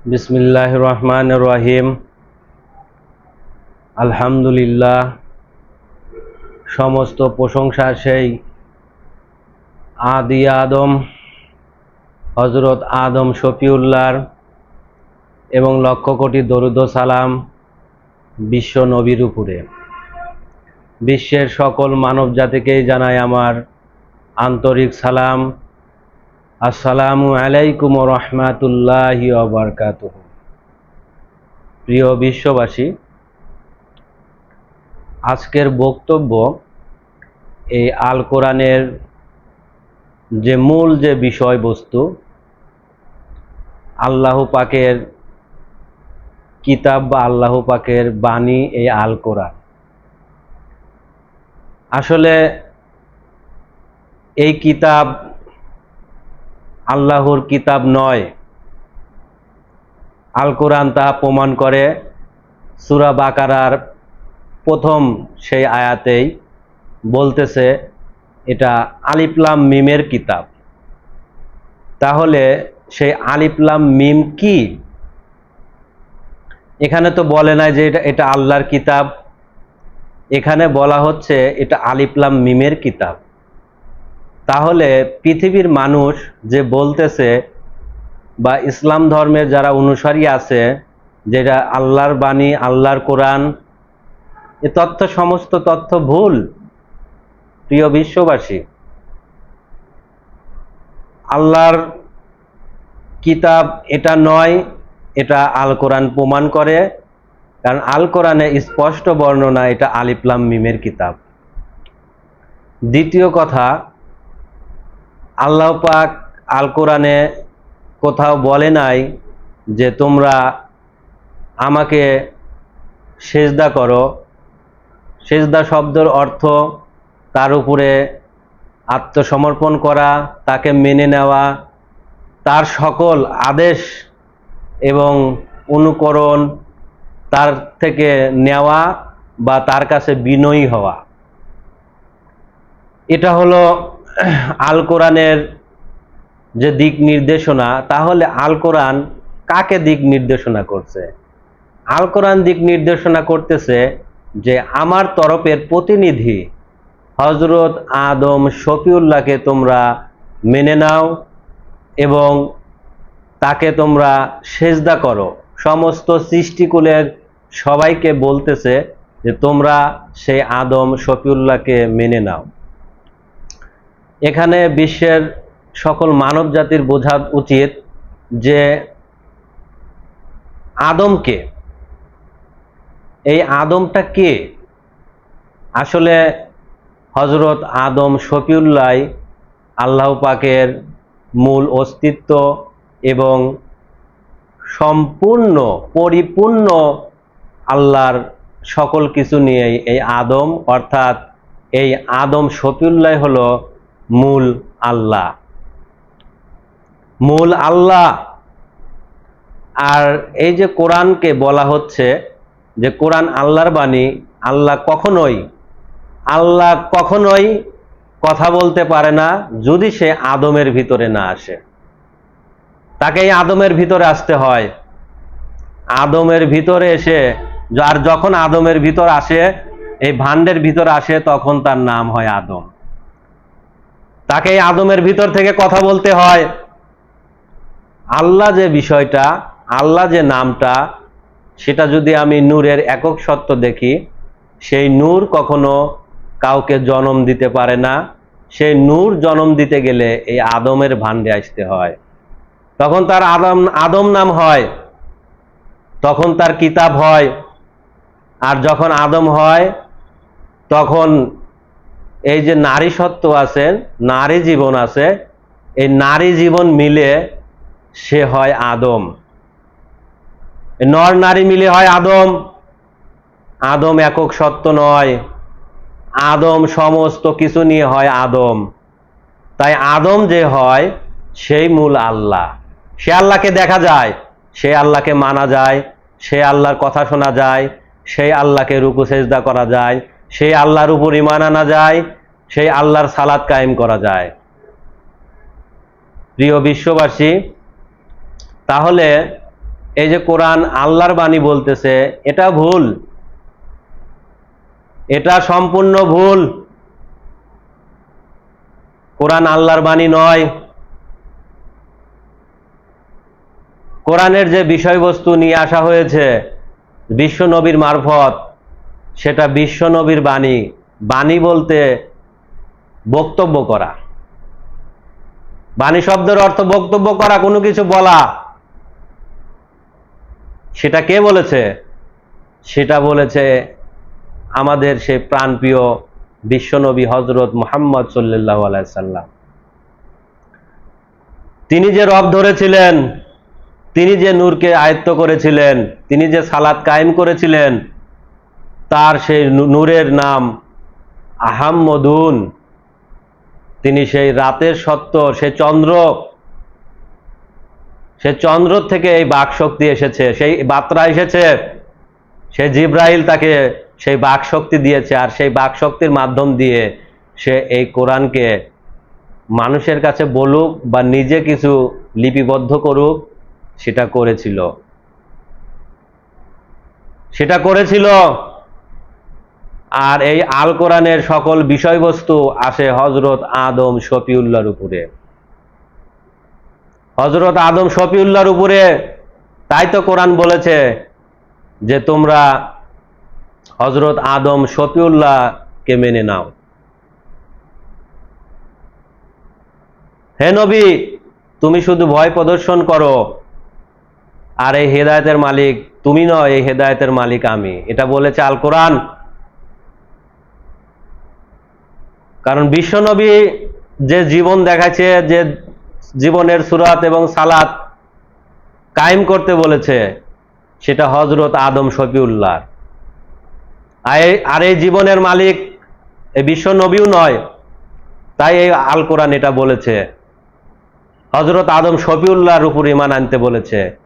বিসমিল্লাহ রহমান রহিম আলহামদুলিল্লাহ, সমস্ত প্রশংসা সেই আদি আদম হজরত আদম শফিউল্লাহর এবং লক্ষ কোটি দরুদ সালাম বিশ্ব নবীর উপরে। বিশ্বের সকল মানব জাতিকেই জানাই আমার আন্তরিক সালাম। আসসালামু আলাইকুম রহমাতুল্লাহি অবরকাত প্রিয় বিশ্ববাসী, আজকের বক্তব্য এই আল কোরআনের যে মূল যে বিষয়বস্তু, আল্লাহ পাকের কিতাব বা আল্লাহ পাকের বাণী এই আল কোরআন আসলে এই কিতাব আল্লাহর কিতাব নয়। আল কোরআন তা প্রমাণ করে সুরা বাকারার প্রথম সেই আয়াতেই বলতেছে, এটা আলিফলাম মিমের কিতাব। তাহলে সেই আলিফলাম মিম কি? এখানে তো বলে নাই যে এটা এটা আল্লাহর কিতাব। এখানে বলা হচ্ছে এটা আলিফলাম মিমের কিতাব। তাহলে পৃথিবীর মানুষ যে বলতেছে বা ইসলাম ধর্মের যারা অনুসারী আছে, যেটা আল্লাহর বাণী, আল্লাহর কোরআন, এ তথ্য, সমস্ত তথ্য ভুল, প্রিয় বিশ্ববাসী। আল্লাহর কিতাব এটা নয়, এটা আল কোরআন প্রমাণ করে, কারণ আল কোরআনে স্পষ্ট বর্ণনা এটা আলিফলাম মিমের কিতাব। দ্বিতীয় কথা আল্লাহ পাক আল কোরআনে কোথাও বলে নাই যে তোমরা আমাকে সেজদা করো। সেজদা শব্দের অর্থ তার উপরে আত্মসমর্পণ করা, তাকে মেনে নেওয়া, তার সকল আদেশ এবং অনুকরণ তার থেকে নেওয়া বা তার কাছে বিনয়ী হওয়া। এটা হলো আল কোরআনের যে দিক নির্দেশনা, তাহলে আল কোরআন কাকে দিক নির্দেশনা করছে? আল কোরআন দিক নির্দেশনা করতেছে যে আমার তরফের প্রতিনিধি হজরত আদম শফিউল্লাহকে তোমরা মেনে নাও এবং তাকে তোমরা সেজদা করো। সমস্ত সৃষ্টিকুলের সবাইকে বলতেছে যে তোমরা সেই আদম শফিউল্লাহকে মেনে নাও। এখানে বিশ্বের সকল মানব জাতির বোঝা উচিত যে আদমকে, এই আদমটা কে? আসলে হজরত আদম শফিউল্লাহ আল্লাহ পাকের মূল অস্তিত্ব এবং সম্পূর্ণ, পরিপূর্ণ আল্লাহর সকল কিছু নিয়েই এই আদম, অর্থাৎ এই আদম শফিউল্লাহ হলো মূল আল্লাহ। মূল আল্লাহ। আর এই যে কোরআনকে বলা হচ্ছে যে কোরআন আল্লাহর বাণী, আল্লাহ কখনোই আল্লাহ কখনোই কথা বলতে পারে না যদি সে আদমের ভিতরে না আসে। তাকে এই আদমের ভিতরে আসতে হয়। আদমের ভিতরে এসে আর যখন আদমের ভিতর আসে, এই ভান্ডের ভিতর আসে, তখন তার নাম হয় আদম। তাকে আদমের ভিতর থেকে কথা বলতে হয়। আল্লাহ যে বিষয়টা, আল্লাহ যে নামটা, সেটা যদি আমি নূরের একক সত্য দেখি, সেই নূর কখনো কাউকে জন্ম দিতে পারে না। সেই নূর জন্ম দিতে গেলে এই আদমের ভান্ডে আসতে হয়। তখন তার আদম আদম নাম হয়, তখন তার কিতাব হয়। আর যখন আদম হয়, তখন এই যে নারী সত্য আছে নারী জীবন আছে, এই নারী জীবন মিলে সে হয় আদম। নর নারী মিলে হয় আদম। আদম একক সত্য নয়। আদম সমস্ত কিছু নিয়ে হয় আদম। তাই আদম যে হয়, সেই মূল আল্লাহ। সে আল্লাহকে দেখা যায়, সে আল্লাহকে মানা যায়, সে আল্লাহর কথা শোনা যায়, সেই আল্লাহকে রুকু সেজদা করা যায় সেই আল্লাহর উপর ইমান আনা যায়, সেই আল্লাহর সালাদ কায়েম করা যায়। প্রিয় বিশ্ববাসী, তাহলে এই যে কোরআন আল্লাহর বাণী বলতেছে, এটা ভুল। এটা সম্পূর্ণ ভুল। কোরআন আল্লাহর বাণী নয়। কোরআনের যে বিষয়বস্তু নিয়ে আসা হয়েছে, বিশ্ব নবীর মারফত সেটা বিশ্ব নবীর বাণী বাণী বলতে বক্তব্য করা। বাণী শব্দের অর্থ বক্তব্য করা, কোনো কিছু বলা। সেটা কে বলেছে? সেটা বলেছে আমাদের সেই প্রাণপ্রিয় বিশ্বনবী হজরত মোহাম্মদ সাল্লাহ আলাইসাল্লাম তিনি যে রব ধরেছিলেন, তিনি যে নূরকে আয়ত্ত করেছিলেন, তিনি যে সালাদ কায়েম করেছিলেন তার সেই নূরের নাম আহাম্মদুন। তিনি সেই রাতের সত্য, সে চন্দ্র সে চন্দ্র থেকে এই বাক শক্তি এসেছে, সেই বার্তা এসেছে, সে জিব্রাইল তাকে সেই বাক শক্তি দিয়েছে, আর সেই বাক শক্তির মাধ্যম দিয়ে সে এই কোরআনকে মানুষের কাছে বলুক বা নিজে কিছু লিপিবদ্ধ করুক, সেটা করেছিল। সেটা করেছিল আর এই আল কোরআনের সকল বিষয়বস্তু আসে হজরত আদম শফিউল্লাহর উপরে। হজরত আদম শফিউল্লাহর উপরে, তাই তো কোরআন বলেছে যে তোমরা হজরত আদম শফিউল্লাহকে মেনে নাও। হে নবী, তুমি শুধু ভয় প্রদর্শন করো, আর এই হেদায়তের মালিক, তুমি নয়, এই হেদায়তের মালিক আমি। এটা বলেছে আল কোরআন। কারণ বিশ্বনবী যে জীবন দেখাচ্ছে, যে জীবনের সুরাত এবং সালাত কায়েম করতে বলেছে, সেটা হজরত আদম শফিউল্লাহ আর এই- জীবনের মালিক এই বিশ্ব নবীও নয়, তাই এই আল কোরআন এটা বলেছে। হজরত আদম শফিউল্লাহর উপর ইমান আনতে বলেছে।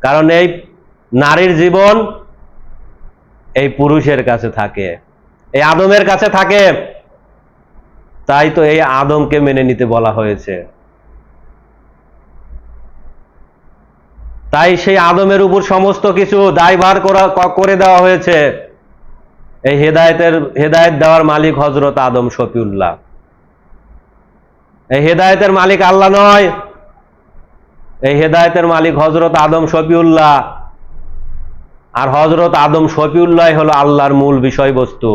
কারণ এই নারীর জীবন এই পুরুষের কাছে থাকে, এই আদমের কাছে থাকে। তাই তো এই আদমকে মেনে নিতে বলা হয়েছে। তাই সেই আদমের উপর সমস্ত কিছু দায়ভার করা করে দেওয়া হয়েছে। এই হেদায়েতের, হেদায়েত দেওয়ার মালিক হজরত আদম শফিউল্লাহ। এই হেদায়েতের মালিক আল্লাহ নয়, এই হেদায়েতের মালিক হজরত আদম শফিউল্লাহ। আর হজরত আদম শফিউল্লাহ হলো আল্লাহর মূল বিষয়বস্তু।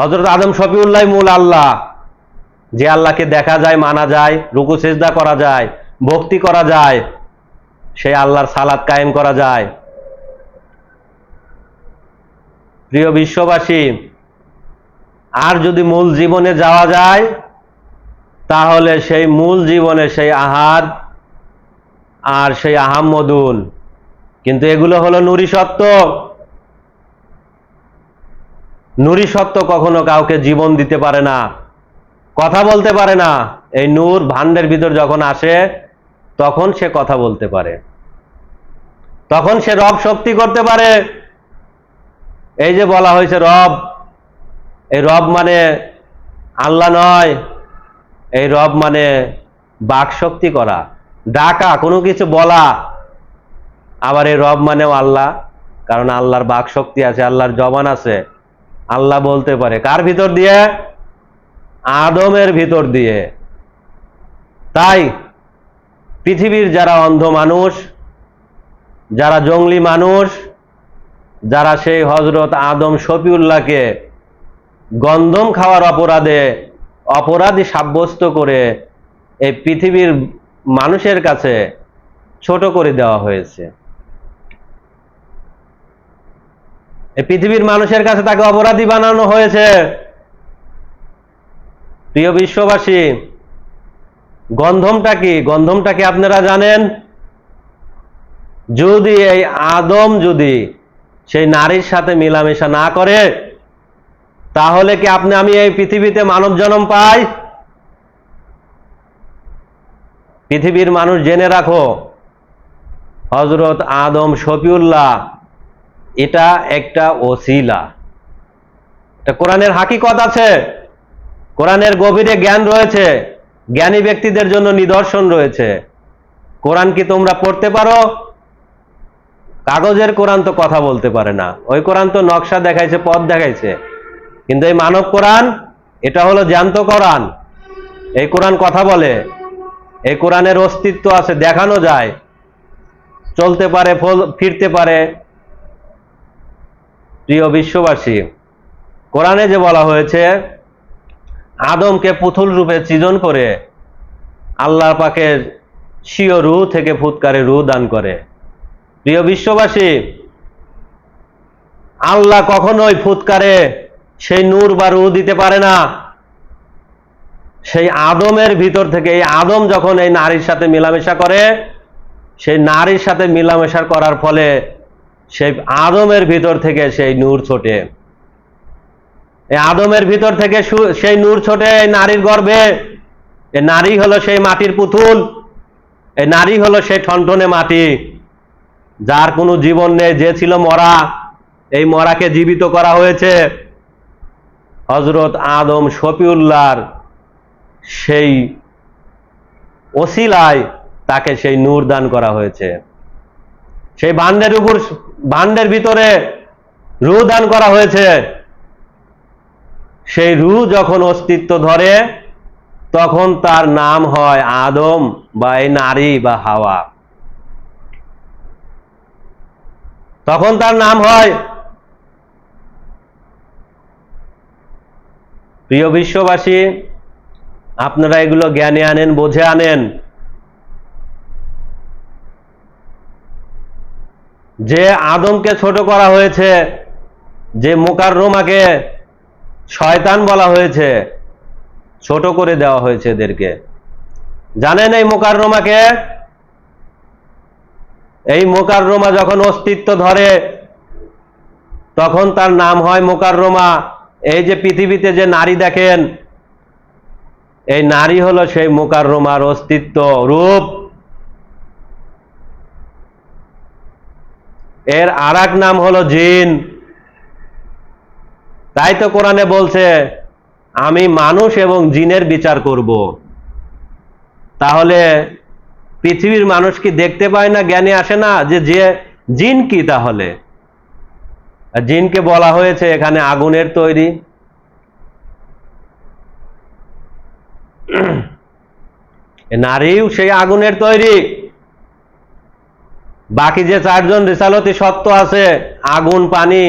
হজরত আদম শফিউল্লাহ মূল আল্লাহ। যে আল্লাহকে দেখা যায়, মানা যায়, রুকু, সেজদা করা যায়, ভক্তি করা যায়, সেই আল্লাহর সালাদ কায়েম করা যায়। প্রিয় বিশ্ববাসী, আর যদি মূল জীবনে যাওয়া যায়, তাহলে সেই মূল জীবনে সেই আহার আর সেই আহাম্মদুন। কিন্তু এগুলো হলো নুরি সত্য। নুরি সত্য কখনো কাউকে জীবন দিতে পারে না। কথা বলতে পারে না। এই নূর ভান্ডের ভিতর যখন আসে, তখন সে কথা বলতে পারে। তখন সে রব শক্তি করতে পারে। এই যে বলা হয়েছে রব, এই রব মানে আল্লাহ নয়, এই রব মানে বাক শক্তি করা, ডাকা, কোনো কিছু বলা। আবার এই রব মানেও আল্লাহ, কারণ আল্লাহর বাক শক্তি আছে, আল্লাহর জবান আছে। আল্লাহ বলতে পারে। কার ভিতর দিয়ে? আদমের ভিতর দিয়ে। তাই পৃথিবীর যারা অন্ধ মানুষ, যারা জঙ্গলি মানুষ, যারা সেই হজরত আদম শফিউল্লাহকে গন্ধম খাওয়ার অপরাধে অপরাধী সাব্যস্ত করে এই পৃথিবীর মানুষের কাছে ছোট করে দেওয়া হয়েছে এই পৃথিবীর মানুষের কাছে তাকে অপরাধী বানানো হয়েছে। প্রিয় বিশ্ববাসী, গন্ধমটা কি? গন্ধমটা কি আপনারা জানেন? যদি এই আদম যদি সেই নারীর সাথে মেলামেশা না করে, তাহলে কি আপনি আমি এই পৃথিবীতে মানব জন্ম পাই? পৃথিবীর মানুষ জেনে রাখো হজরত আদম শফিউল্লাহ এটা একটা ওসিলা। এটা কোরআনের হাকিকত আছে? কোরআনের গভীরে জ্ঞান রয়েছে, জ্ঞানী ব্যক্তিদের জন্য নিদর্শন রয়েছে। কোরআন কি তোমরা পড়তে পারো? কাগজের কোরআন তো কথা বলতে পারে না। ওই কোরআন তো নকশা দেখাইছে, পথ দেখাইছে। কিন্তু এই মানব কোরআন, এটা হলো জ্যান্ত কোরআন। এই কোরআন কথা বলে। এই কোরআনের অস্তিত্ব আছে, দেখানো যায়। চলতে পারে, ফল- ফিরতে পারে। প্রিয় বিশ্ববাসী, কোরআনে যে বলা হয়েছে, আদমকে পুতুল রূপে সৃজন করে আল্লাহ পাকের স্বীয় রু থেকে ফুৎকারে রু দান করে। প্রিয় বিশ্ববাসী, আল্লাহ কখনোই ফুৎকারে সেই নূর বা রু দিতে পারে না। সেই আদমের ভিতর থেকে, এই আদম যখন এই নারীর সাথে মেলামেশা করে, সেই নারীর সাথে মেলামেশা করার ফলে সেই আদমের ভিতর থেকে সেই নূর ছোটে। এই আদমের ভিতর থেকে সেই নূর ছোটে, এই নারীর গর্ভে। এই নারী হলো সেই মাটির পুতুল। এই নারী হলো সেই ঠনঠনে মাটি। যার কোনো জীবন নেই, যে ছিল মরা। এই মরাকে জীবিত করা হয়েছে। হজরত আদম শফিউল্লাহর সেই ওসিলায় তাকে সেই নূর দান করা হয়েছে। সেই বান্ডের উপর বান্ডের ভিতরে রু দান করা হয়েছে। সেই রু যখন অস্তিত্ব ধরে, তখন তার নাম হয় আদম বা এই নারী বা হাওয়া। তখন তার নাম হয় প্রিয় বিশ্ববাসী, আপনারা এগুলো জ্ঞানে আনেন, বোঝে আনেন। যে আদমকে ছোট করা হয়েছে, যে মোকার রোমাকে শয়তান বলা হয়েছে, ছোট করে দেওয়া হয়েছে এদেরকে। জানেন এই মোকার রোমাকে এই মোকার রোমা যখন অস্তিত্ব ধরে, তখন তার নাম হয় মোকার রোমা এই যে পৃথিবীতে যে নারী দেখেন, এই নারী হলো সেই মোকার রোমার অস্তিত্ব রূপ। এর আর নাম হলো জিন। তাই তো কোরআনে বলছে, আমি মানুষ এবং জিনের বিচার করব। তাহলে পৃথিবীর মানুষ কি দেখতে পায় না, জ্ঞানে আসে না যে যে জিন কি তাহলে? জিনকে বলা হয়েছে এখানে আগুনের তৈরি। নারীও সেই আগুনের তৈরি। বাকি যে চারজন রিসালতি সত্য আছে, আগুন, পানি,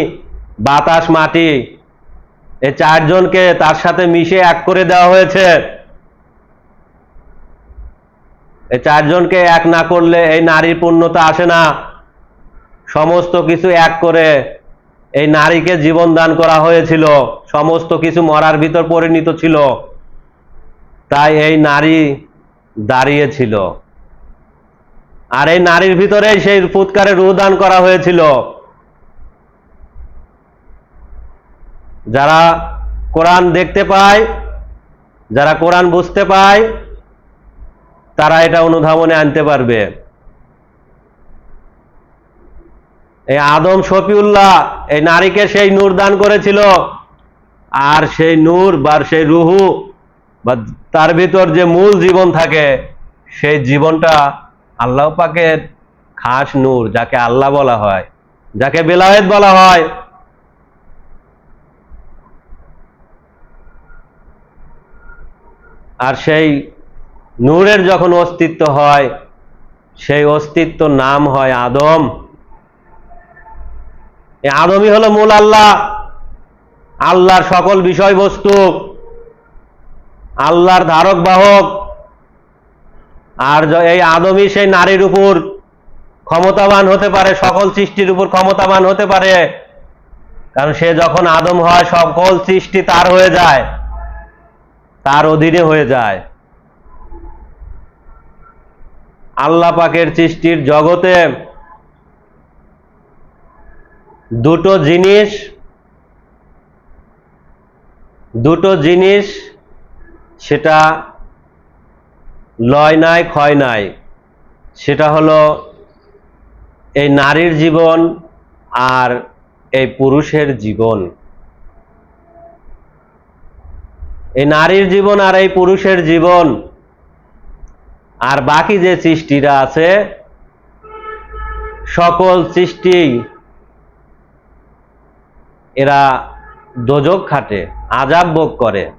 বাতাস, মাটি, এই চারজনকে তার সাথে মিশে এক করে দেওয়া হয়েছে। এই চারজনকে এক না করলে এই নারীর পূর্ণতা আসে না। সমস্ত কিছু এক করে এই নারীকে জীবন দান করা হয়েছিল। সমস্ত কিছু মরার ভিতর পরিণত ছিল। তাই এই নারী দাঁড়িয়েছিল। আর এই নারীর ভিতরে সেই ফুৎকারে রু দান করা হয়েছিল। যারা কোরআন দেখতে পায়, যারা কোরআন বুঝতে পায়, তারা এটা অনুধাবনে আনতে পারবে। এই আদম শফিউল্লাহ এই নারীকে সেই নূর দান করেছিল, আর সেই নূর বা সেই রুহু বা তার ভিতর যে মূল জীবন থাকে, সেই জীবনটা আল্লাহ পাকের খাস নূর যাকে আল্লাহ বলা হয়, যাকে বেলায়েত বলা হয়। আর সেই নূরের যখন অস্তিত্ব হয়, সেই অস্তিত্ব নাম হয় আদম। এই আদমই হলো মূল আল্লাহ। আল্লাহর সকল বিষয়বস্তু, আল্লাহর ধারক বাহক। আর এই আদমই সেই নারীর উপর ক্ষমতাবান হতে পারে, সকল সৃষ্টির উপর ক্ষমতাবান হতে পারে। কারণ সে যখন আদম হয়, সকল সৃষ্টি তার হয়ে যায়, তার অধীনে হয়ে যায়। আল্লাহ পাকের সৃষ্টির জগতে দুটো জিনিস দুটো জিনিস, সেটা লয় নাই, ক্ষয় নাই। সেটা হলো এই নারীর জীবন আর এই পুরুষের জীবন। এই নারীর জীবন আর এই পুরুষের জীবন আর বাকি যে সৃষ্টিরা আছে, সকল সৃষ্টি এরা দোজক খাটে, আজাব ভোগ করে।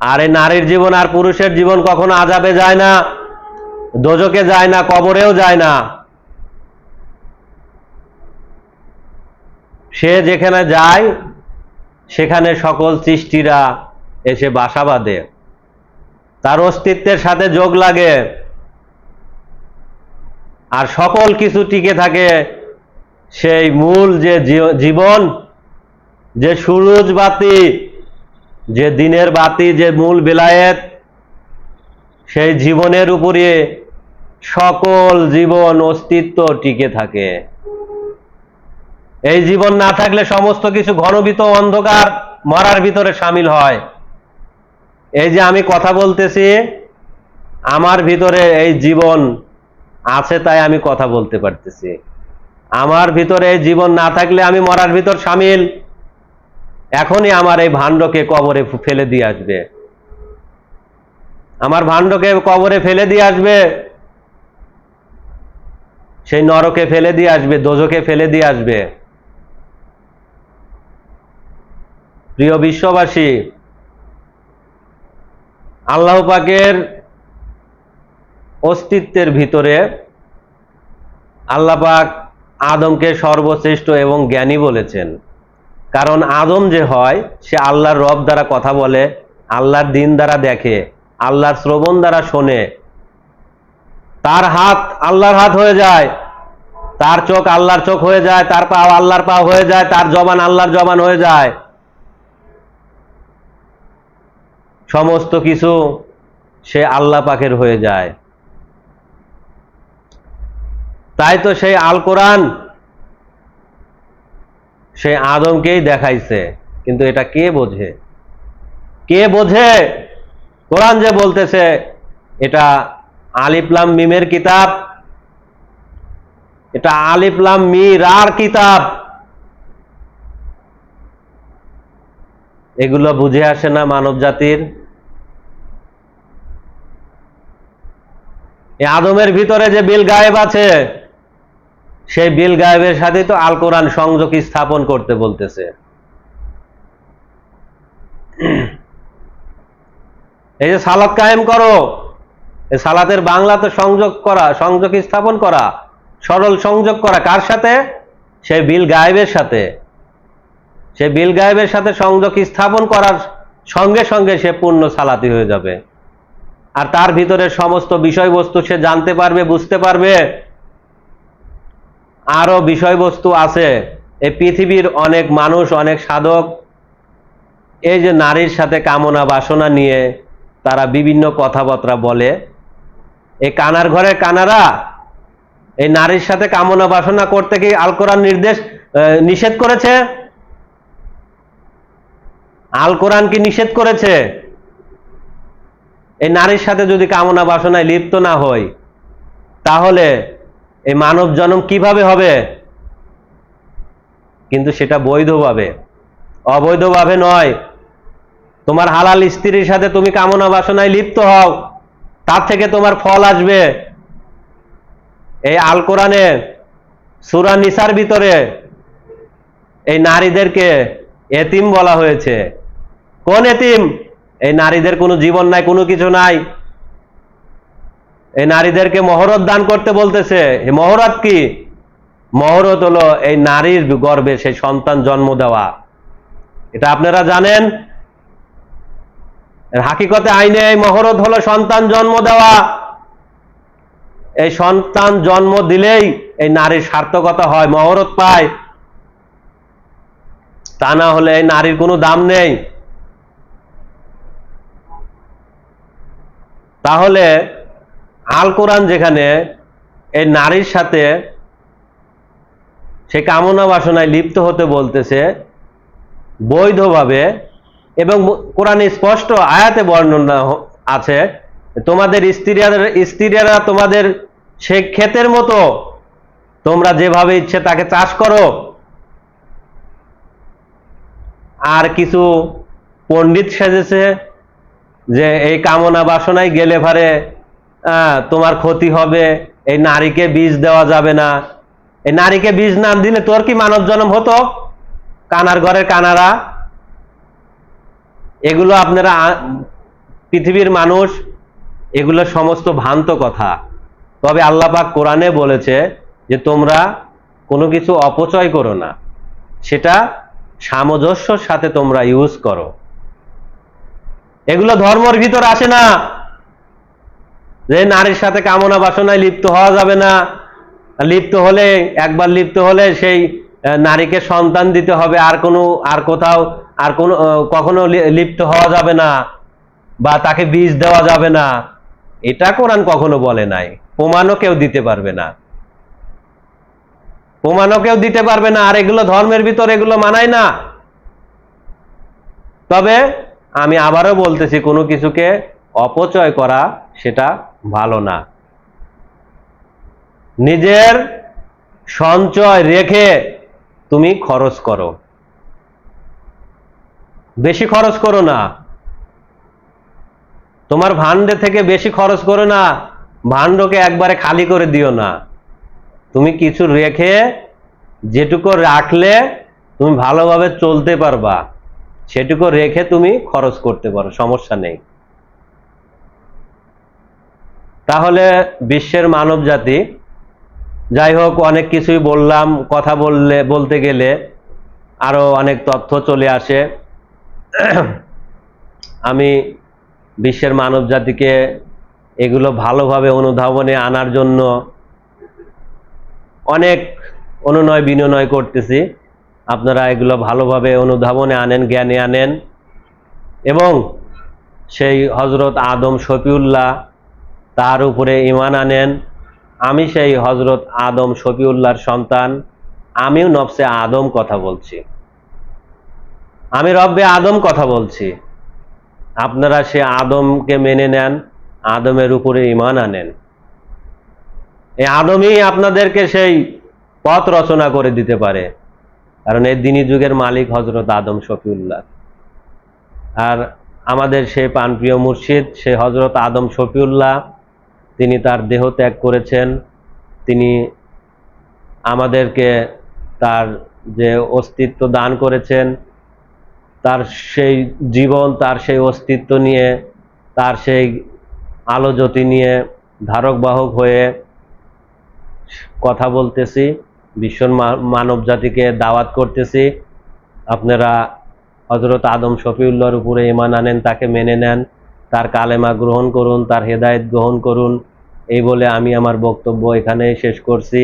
আর এই নারীর জীবন আর পুরুষের জীবন কখনো আজাবে যায় না দোজকে যায় না, কবরেও যায় না। সে যেখানে যায়, সেখানে সকল সৃষ্টিরা এসে বাসা বাঁধে। তার অস্তিত্বের সাথে যোগ লাগে। আর সকল কিছু টিকে থাকে সেই মূল যে জীবন, যে সুরজ বাতি যে দিনের বাতি, যে মূল বেলায়েত, সেই জীবনের উপরে সকল জীবন অস্তিত্ব টিকে থাকে। এই জীবন না থাকলে সমস্ত কিছু ঘনবিত অন্ধকার মরার ভিতরে সামিল হয়। এই যে আমি কথা বলতেছি, আমার ভিতরে এই জীবন আছে তাই আমি কথা বলতে পারতেছি। আমার ভিতরে এই জীবন না থাকলে আমি মরার ভিতর সামিল এখনই আমার এই ভাণ্ডকে কবরে ফেলে দিয়ে আসবে। আমার ভাণ্ডকে কবরে ফেলে দিয়ে আসবে, সেই নরকে ফেলে দিয়ে আসবে দোজকে ফেলে দিয়ে আসবে। প্রিয় বিশ্ববাসী, আল্লাহ পাকের অস্তিত্বের ভিতরে আল্লাহ পাক আদমকে সর্বশ্রেষ্ঠ এবং জ্ঞানী বলেছেন। কারণ আদম যে হয়, সে আল্লাহর রব দ্বারা কথা বলে, আল্লাহর দিন দ্বারা দেখে, আল্লাহর শ্রবণ দ্বারা শোনে। তার হাত আল্লাহর হাত হয়ে যায়, তার চোখ আল্লাহর চোখ হয়ে যায়, তার পা আল্লাহর পা হয়ে যায়, তার জবান আল্লাহর জবান হয়ে যায়। সমস্ত কিছু সে আল্লাহ পাকের হয়ে যায়। তাই তো সেই আল কোরআন সে আদমকেই দেখাইছে। কিন্তু এটা কে বোঝে? কে বোঝে? কোরআন যে বলতেছে, এটা আলিফলাম মিমের কিতাব। এটা আলিফলাম মি রার কিতাব। এগুলো বুঝে আসে না মানব জাতির। আদমের ভিতরে যে বিল গায়েব আছে সেই বিল গায়েবের সাথে তো আল কোরআন সংযোগ স্থাপন করতে বলতেছে। এই যে সালাত কায়েম করো এই সালাতের বাংলাতে সংযোগ করা, সংযোগ স্থাপন করা, সরল সংযোগ করা কার সাথে? সেই বিল গায়েবের সাথে। সে বিল গায়েবের সাথে সংযোগ স্থাপন করার সঙ্গে সঙ্গে সে পূর্ণ সালাতি হয়ে যাবে। আর তার ভিতরে সমস্ত বিষয়বস্তু সে জানতে পারবে, বুঝতে পারবে। আরও বিষয়বস্তু আছে। এই পৃথিবীর অনেক মানুষ, অনেক সাধক, এই যে নারীর সাথে কামনা বাসনা নিয়ে তারা বিভিন্ন কথাবার্তা বলে। এই কানার ঘরের কানারা, এই নারীর সাথে কামনা বাসনা করতে কি আল কোরআন নির্দেশ নিষেধ করেছে? আল কোরআন কি নিষেধ করেছে? এই নারীর সাথে যদি কামনা বাসনায় লিপ্ত না হয় তাহলে এই মানব জন্ম কীভাবে হবে? কিন্তু সেটা বৈধভাবে। অবৈধভাবে নয়। তোমার হালাল স্ত্রীর সাথে তুমি কামনা বাসনায় লিপ্ত হও। তার থেকে তোমার ফল আসবে। এই আল কোরআনে, সুরা নিসার ভিতরে এই নারীদেরকে এতিম বলা হয়েছে। কোন এতিম? এই নারীদের কোনো জীবন নাই, কোনো কিছু নাই। এই নারীদেরকে মহরত দান করতে বলতেছে। এই মহরত কি? মহরত হলো এই নারীর গর্ভে সেই সন্তান জন্ম দেওয়া। এটা আপনারা জানেন? হাকিকতে আইনে এই মহরত হলো সন্তান জন্ম দেওয়া। এই সন্তান জন্ম দিলেই এই নারীর সার্থকতা হয়, মহরত পায়। তা না হলে এই নারীর কোনো দাম নেই। তাহলে আল কোরআন যেখানে এই নারীর সাথে সে কামনা বাসনায় লিপ্ত হতে বলতেছে, বৈধভাবে এবং কোরআনে স্পষ্ট আয়াতে বর্ণনা আছে, তোমাদের স্ত্রীরা স্ত্রীরা তোমাদের সে ক্ষেতের মতো, তোমরা যেভাবে ইচ্ছে তাকে চাষ করো। আর কিছু পণ্ডিত সেজেছে যে এই কামনা বাসনায় গেলে ভারে তোমার ক্ষতি হবে, এই নারীকে বীজ দেওয়া যাবে না। এই নারীকে বীজ না দিলে তোর কি মানব জন্ম হতো? কানার ঘরের কানারা। এগুলো আপনারা পৃথিবীর মানুষ, এগুলো সমস্ত ভ্রান্ত কথা। তবে আল্লাহ পাক কোরআনে বলেছে যে, তোমরা কোনো কিছু অপচয় করো না। সেটা সামঞ্জস্যর সাথে তোমরা ইউজ করো। এগুলো ধর্মর ভিতর আসে না। যে নারীর সাথে কামনা বাসনায় লিপ্ত হওয়া যাবে না, লিপ্ত হলে, একবার লিপ্ত হলে সেই নারীকে সন্তান দিতে হবে, আর কোনো, আর কোথাও, আর কোনো কখনো লিপ্ত হওয়া যাবে না বা তাকে বীজ দেওয়া যাবে না। এটা কোরআন কখনো বলে নাই। প্রমাণও কেউ দিতে পারবে না। প্রমাণও কেউ দিতে পারবে না। আর এগুলো ধর্মের ভিতর এগুলো মানায় না। তবে আমি আবারও বলতেছি, কোনো কিছুকে অপচয় করা সেটা ভালো না। নিজের সঞ্চয় রেখে তুমি খরচ করো। বেশি খরচ করো না। তোমার ভান্ডে থেকে বেশি খরচ করো না ভান্ডকে একবারে খালি করে দিও না। তুমি কিছু রেখে যেটুকু রাখলে তুমি ভালোভাবে চলতে পারবা, সেটুকু রেখে তুমি খরচ করতে পারো, সমস্যা নেই। তাহলে বিশ্বের মানব জাতি, যাই হোক অনেক কিছুই বললাম, কথা বললে, বলতে গেলে আরও অনেক তথ্য চলে আসে। আমি বিশ্বের মানব জাতিকে এগুলো ভালোভাবে অনুধাবনে আনার জন্য অনেক অনুনয় বিনয় করতেছি। আপনারা এগুলো ভালোভাবে অনুধাবনে আনেন, জ্ঞানে আনেন। এবং সেই হজরত আদম শফিউল্লাহ তার উপরে ইমান আনেন। আমি সেই হজরত আদম শফিউল্লাহর সন্তান। আমিও নফসে আদম কথা বলছি। আমি রব্বে আদম কথা বলছি। আপনারা সে আদমকে মেনে নেন, আদমের উপরে ইমান আনেন। এই আদমই আপনাদেরকে সেই পথ রচনা করে দিতে পারে। কারণ এই দিনী যুগের মালিক হজরত আদম শফিউল্লাহ। আর আমাদের সেই প্রাণপ্রিয় মুর্শিদ সে হজরত আদম শফিউল্লাহ তিনি তার দেহ ত্যাগ করেছেন। তিনি আমাদেরকে তার যে অস্তিত্ব দান করেছেন, তার সেই জীবন, তার সেই অস্তিত্ব নিয়ে, তার সেই আলো জ্যোতি নিয়ে ধারক বাহক হয়ে কথা বলতেছি, বিশ্ব মানব জাতিকে দাওয়াত করতেছি। আপনারা হজরত আদম শফিউল্লাহর উপরে ইমান আনেন, তাকে মেনে নেন। তার কালেমা গ্রহণ করুন, তার হেদায়ত গ্রহণ করুন। এই বলে আমি আমার বক্তব্য এখানে শেষ করছি।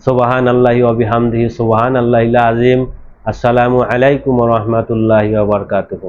সোবাহান আল্লাহি অবিহামদি সুবাহান আল্লাহ আজিম আসসালামু আলাইকুম রহমতুল্লাহ ওবরকাতুহ